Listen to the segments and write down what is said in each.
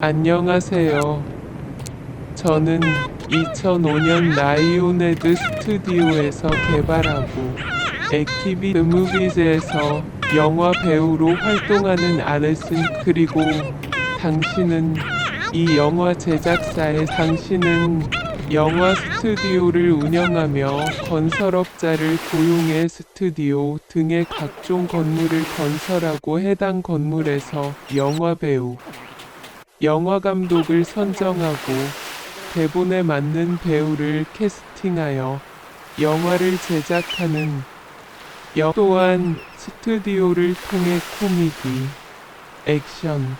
안녕하세요. 저는 2005년 라이오네드 스튜디오에서 개발하고 액티비 드 무비즈에서 영화 배우로 활동하는 아레슨 그리고 당신은 이 영화 제작사의 당신은 영화 스튜디오를 운영하며 건설업자를 고용해 스튜디오 등의 각종 건물을 건설하고 해당 건물에서 영화 배우, 영화 감독을 선정하고 대본에 맞는 배우를 캐스팅하여 영화를 제작하는 영 또한 스튜디오를 통해 코미디, 액션,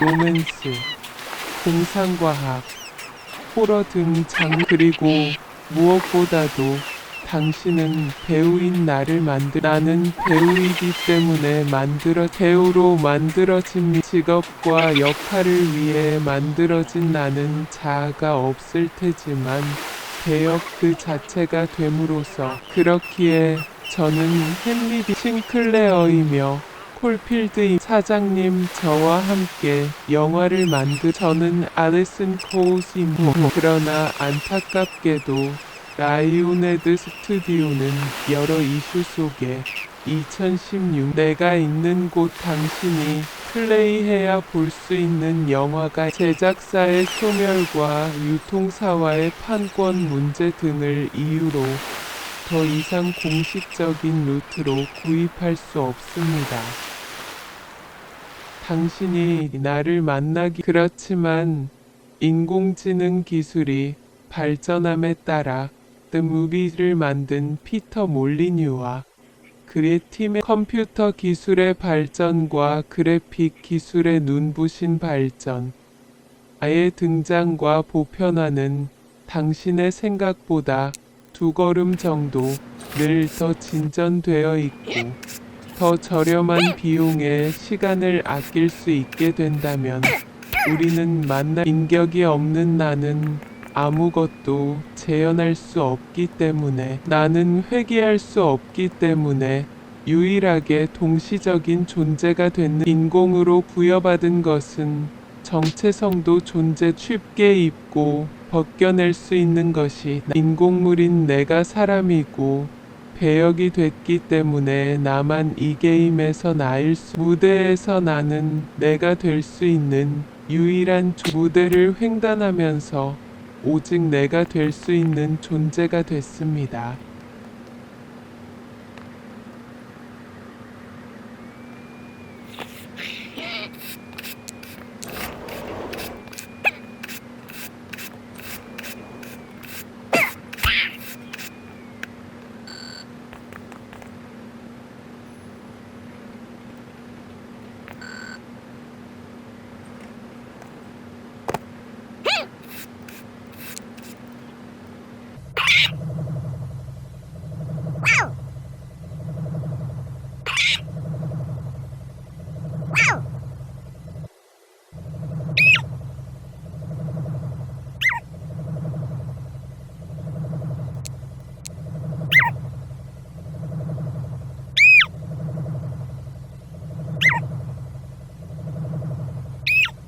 로맨스, 공상과학, 호러 등 장르 그리고 무엇보다도 당신은 배우인 나를 만들 나는 배우이기 때문에 만들어 배우로 만들어진 직업과 역할을 위해 만들어진 나는 자아가 없을 테지만 배역 그 자체가 됨으로써 그렇기에 저는 헨리 디 싱클레어이며 콜필드 사장님 저와 함께 영화를 만들 저는 아레슨 코우스이고 그러나 안타깝게도 라이오네드 스튜디오는 여러 이슈 속에 2016 내가 있는 곳 당신이 플레이해야 볼 수 있는 영화가 제작사의 소멸과 유통사와의 판권 문제 등을 이유로 더 이상 공식적인 루트로 구입할 수 없습니다. 당신이 나를 만나기 그렇지만 인공지능 기술이 발전함에 따라 The Movie를 만든 피터 몰리뉴와 그의 팀의 컴퓨터 기술의 발전과 그래픽 기술의 눈부신 발전, 아의 등장과 보편화는 당신의 생각보다 두 걸음 정도 늘 더 진전되어 있고 더 저렴한 비용에 시간을 아낄 수 있게 된다면 우리는 만날 인격이 없는 나는 아무것도 재현할 수 없기 때문에 나는 회귀할 수 없기 때문에 유일하게 동시적인 존재가 되는 인공으로 부여받은 것은 정체성도 존재 쉽게 입고 벗겨낼 수 있는 것이 인공물인 내가 사람이고 배역이 됐기 때문에 나만 이 게임에서 나일 수 무대에서 나는 내가 될 수 있는 유일한 조- 무대를 횡단하면서 오직 내가 될 수 있는 존재가 됐습니다.